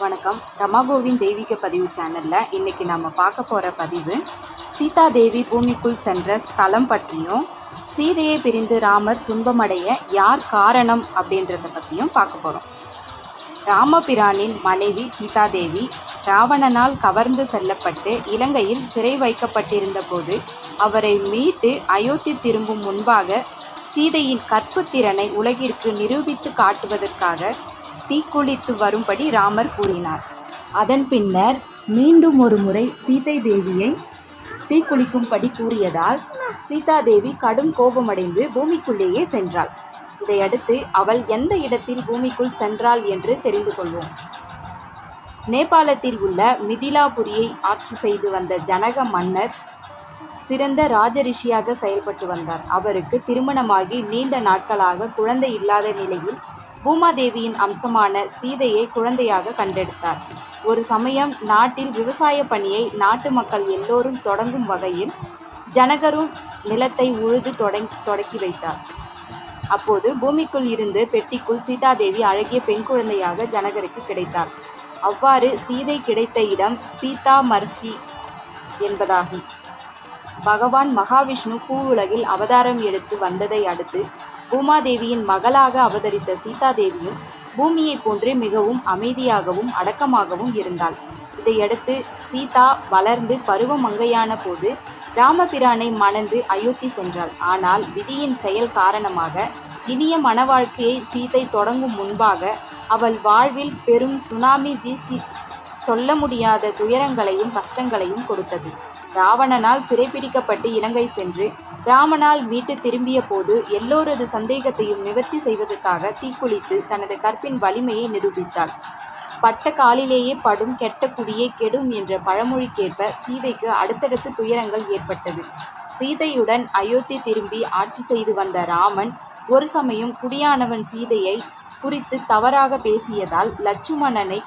வணக்கம். ரமாகோவின் தெய்வீக பதிவு சேனலில் இன்றைக்கி நம்ம பார்க்க போகிற பதிவு சீதா தேவி பூமிக்குள் சென்ற ஸ்தலம் பற்றியும் சீதையை பிரிந்து ராமர் துன்பமடைய யார் காரணம் அப்படின்றத பற்றியும் பார்க்க போகிறோம் ராமபிரானின் மனைவி சீதாதேவி ராவணனால் கவர்ந்து செல்லப்பட்டு இலங்கையில் சிறை வைக்கப்பட்டிருந்த போது அவரை மீட்டு அயோத்தி திரும்பும் முன்பாக சீதையின் கற்புத்திறனை உலகிற்கு நிரூபித்து காட்டுவதற்காக தீக்குளித்து வரும்படி ராமர் கூறினார். அதன் பின்னர் மீண்டும் ஒரு முறை சீதை தேவியை தீக்குளிக்கும்படி கூறியதால் சீதாதேவி கடும் கோபமடைந்து பூமிக்குள்ளேயே சென்றாள். இதையடுத்து அவள் எந்த இடத்தில் பூமிக்குள் சென்றாள் என்று தெரிந்து கொள்வோம். நேபாளத்தில் உள்ள மிதிலாபுரியை ஆட்சி செய்து வந்த ஜனக மன்னர் சிறந்த ராஜரிஷியாக செயல்பட்டு வந்தார். அவருக்கு திருமணமாகி நீண்ட நாட்களாக குழந்தை இல்லாத நிலையில் பூமாதேவியின் அம்சமான சீதையை குழந்தையாக கண்டெடுத்தார். ஒரு சமயம் நாட்டில் விவசாய பணியை நாட்டு மக்கள் எல்லோரும் தொடங்கும் வகையில் ஜனகரும் நிலத்தை உழுது தொடங்கி தொடக்கி வைத்தார். அப்போது பூமிக்குள் இருந்து பெட்டிக்குள் சீதாதேவி அழகிய பெண் குழந்தையாக ஜனகருக்கு கிடைத்தார். அவ்வாறு சீதை கிடைத்த இடம் சீதா மர்ஹி என்பதாகும். பகவான் மகாவிஷ்ணு பூவுலகில் அவதாரம் எடுத்து வந்ததை அடுத்து பூமாதேவியின் மகளாக அவதரித்த சீதாதேவியும் பூமியை போன்றே மிகவும் அமைதியாகவும் அடக்கமாகவும் இருந்தாள். இதையடுத்து சீதா வளர்ந்து பருவமங்கையான போது ராமபிரானை மணந்து அயோத்தி சென்றாள். ஆனால் விதியின் செயல் காரணமாக இனிய மனவாழ்க்கையை சீதை தொடங்கும் முன்பாக அவள் வாழ்வில் பெரும் சுனாமி வீசி சொல்ல முடியாத துயரங்களையும் கஷ்டங்களையும் கொடுத்தது. ராவணனால் சிறைபிடிக்கப்பட்டு இலங்கை சென்று ராமனால் வீட்டு திரும்பிய போது எல்லோரது சந்தேகத்தையும் நிவர்த்தி செய்வதற்காக தீக்குளித்து தனது கற்பின் வலிமையை நிரூபித்தாள். பட்ட காலிலேயே படும் கெட்ட குடியே கெடும் என்ற பழமொழிக்கேற்ப சீதைக்கு அடுத்தடுத்து துயரங்கள் ஏற்பட்டது. சீதையுடன் அயோத்தி திரும்பி ஆட்சி செய்து வந்த ராமன் ஒரு சமயம் குடியானவன் சீதையை குறித்து தவறாக பேசியதால் லட்சுமணனை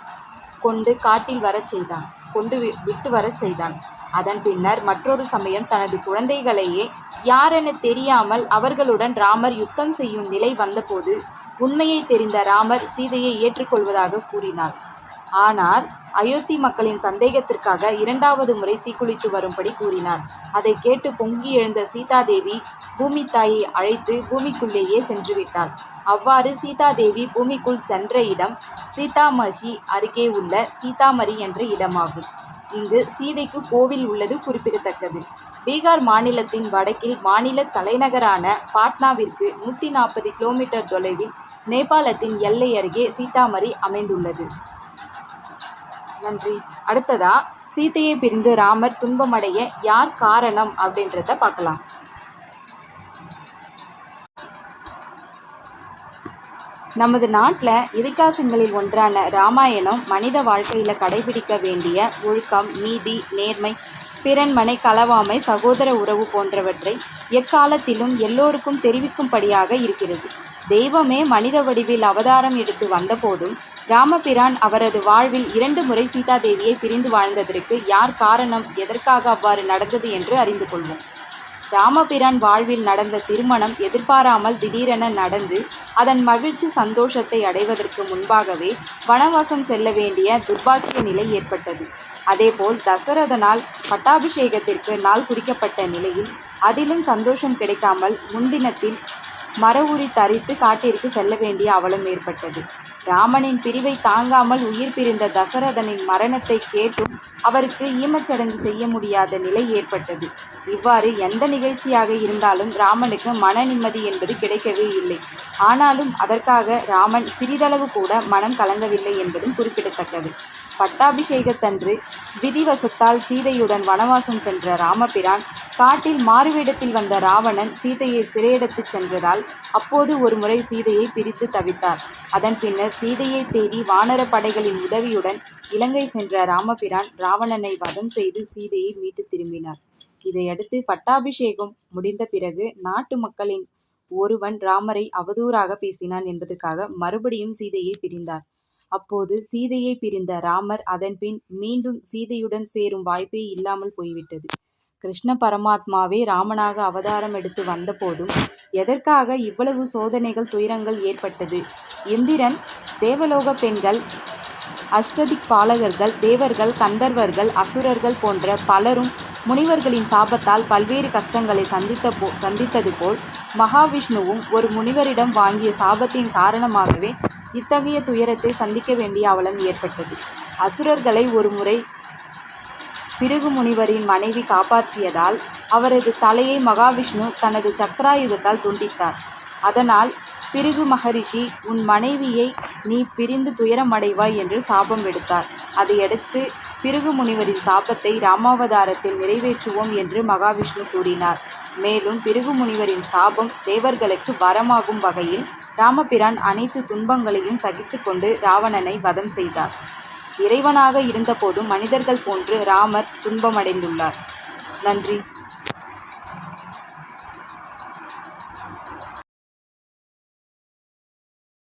கொண்டு காட்டில் வரச் செய்தான் கொண்டு வி- விட்டு வரச் செய்தான். அதன் பின்னர் மற்றொரு சமயம் தனது குழந்தைகளையே யாரென தெரியாமல் அவர்களுடன் ராமர் யுத்தம் செய்யும் நிலை வந்தபோது உண்மையை தெரிந்த ராமர் சீதையை ஏற்றுக்கொள்வதாக கூறினார். ஆனால் அயோத்தி மக்களின் சந்தேகத்திற்காக இரண்டாவது முறை தீக்குளித்து வரும்படி கூறினார். அதை கேட்டு பொங்கி எழுந்த சீதாதேவி பூமி தாயை அழைத்து பூமிக்குள்ளேயே சென்றுவிட்டார் அவ்வாறு சீதாதேவி பூமிக்குள் சென்ற இடம் சீதாமகி அருகே உள்ள சீதாமரி என்ற இடமாகும். இங்கு சீதைக்கு கோவில் உள்ளது குறிப்பிடத்தக்கது. பீகார் மாநிலத்தின் வடக்கில் மாநில தலைநகரான பாட்னாவிற்கு நூற்றி நாற்பது கிலோமீட்டர் தொலைவில் நேபாளத்தின் எல்லை அருகே சீதாமரி அமைந்துள்ளது. நன்றி. அடுத்ததா சீதையை பிரிந்து ராமர் துன்பமடைய யார் காரணம் அப்படின்றத பார்க்கலாம். நமது நாட்டில் இதிகாசங்களில் ஒன்றான ராமாயணம் மனித வாழ்க்கையில் கடைபிடிக்க வேண்டிய ஒழுக்கம் நீதி நேர்மை பிறன்மனை களவாமை சகோதர உறவு போன்றவற்றை எக்காலத்திலும் எல்லோருக்கும் தெரிவிக்கும்படியாக இருக்கிறது. தெய்வமே மனித வடிவில் அவதாரம் எடுத்து வந்தபோதும் ராமபிரான் அவரது வாழ்வில் இரண்டு முறை சீதாதேவியை பிரிந்து வாழ்ந்ததற்கு யார் காரணம் எதற்காக அவ்வாறு நடந்தது என்று அறிந்து கொள்வோம். ராமபிரான் வாழ்வில் நடந்த திருமணம் எதிர்பாராமல் திடீரென நடந்து அதன் மகிழ்ச்சி சந்தோஷத்தை அடைவதற்கு முன்பாகவே வனவாசம் செல்ல வேண்டிய துர்பாக்கிய நிலை ஏற்பட்டது. அதேபோல் தசரதனால் பட்டாபிஷேகத்திற்கு நாள் குறிக்கப்பட்ட நிலையில் அதிலும் சந்தோஷம் கிடைக்காமல் முன்தினத்தில் மரவுரி தரித்து காட்டிற்கு செல்ல வேண்டிய அவலம் ஏற்பட்டது. ராமனின் பிரிவை தாங்காமல் உயிர் பிரிந்த தசரதனின் மரணத்தை கேட்டும் அவருக்கு ஈமச்சடங்கு செய்ய முடியாத நிலை ஏற்பட்டது. இவ்வாறு எந்த நிகழ்ச்சியாக இருந்தாலும் ராமனுக்கு மன நிம்மதி என்பது கிடைக்கவே இல்லை. ஆனாலும் அதற்காக ராமன் சிறிதளவு கூட மனம் கலங்கவில்லை என்பதும் குறிப்பிடத்தக்கது. பட்டாபிஷேகத்தன்று விதிவசத்தால் சீதையுடன் வனவாசம் சென்ற ராமபிரான் காட்டில் மாறுவேடத்தில் வந்த ராவணன் சீதையை சிறையெடுத்துச் சென்றதால் அப்போது ஒருமுறை சீதையை பிரித்து தவித்தார். அதன் பின்னர் சீதையை தேடி வானர படைகளின் உதவியுடன் இலங்கை சென்ற ராமபிரான் ராவணனை வதம் செய்து சீதையை மீட்டு திரும்பினார். இதையடுத்து பட்டாபிஷேகம் முடிந்த பிறகு நாட்டு மக்களின் ஒருவன் ராமரை அவதூறாக பேசினான் என்பதற்காக மறுபடியும் சீதையை பிரிந்தார். அப்போது சீதையை பிரிந்த ராமர் அதன்பின் மீண்டும் சீதையுடன் சேரும் வாய்ப்பே இல்லாமல் போய்விட்டது. கிருஷ்ண பரமாத்மாவே ராமனாக அவதாரம் எடுத்து வந்தபோதும் எதற்காக இவ்வளவு சோதனைகள் துயரங்கள் ஏற்பட்டது? இந்திரன் தேவலோக பெண்கள் அஷ்டதிக் பாலகர்கள் தேவர்கள் கந்தர்வர்கள் அசுரர்கள் போன்ற பலரும் முனிவர்களின் சாபத்தால் பல்வேறு கஷ்டங்களை சந்தித்த போ சந்தித்தது போல் மகாவிஷ்ணுவும் ஒரு முனிவரிடம் வாங்கிய சாபத்தின் காரணமாகவே இத்தகைய துயரத்தை சந்திக்க வேண்டிய அவலம் ஏற்பட்டது. அசுரர்களை ஒரு முறை பிருகு முனிவரின் மனைவி காப்பாற்றியதால் அவரது தலையை மகாவிஷ்ணு தனது சக்கராயுதத்தால் துண்டித்தார். அதனால் பிருகு மகரிஷி உன் மனைவியை நீ பிரிந்து துயரமடைவாய் என்று சாபம் விடுத்தார் அதையடுத்து பிருகு முனிவரின் சாபத்தை ராமாவதாரத்தில் நிறைவேற்றுவோம் என்று மகாவிஷ்ணு கூறினார். மேலும் பிருகு முனிவரின் சாபம் தேவர்களுக்கு வரமாகும் வகையில் ராமபிரான் அனைத்து துன்பங்களையும் சகித்துக்கொண்டு ராவணனை வதம் செய்தார். இறைவனாக இருந்தபோதும் மனிதர்கள் போன்று ராமர் துன்பமடைந்துள்ளார். நன்றி.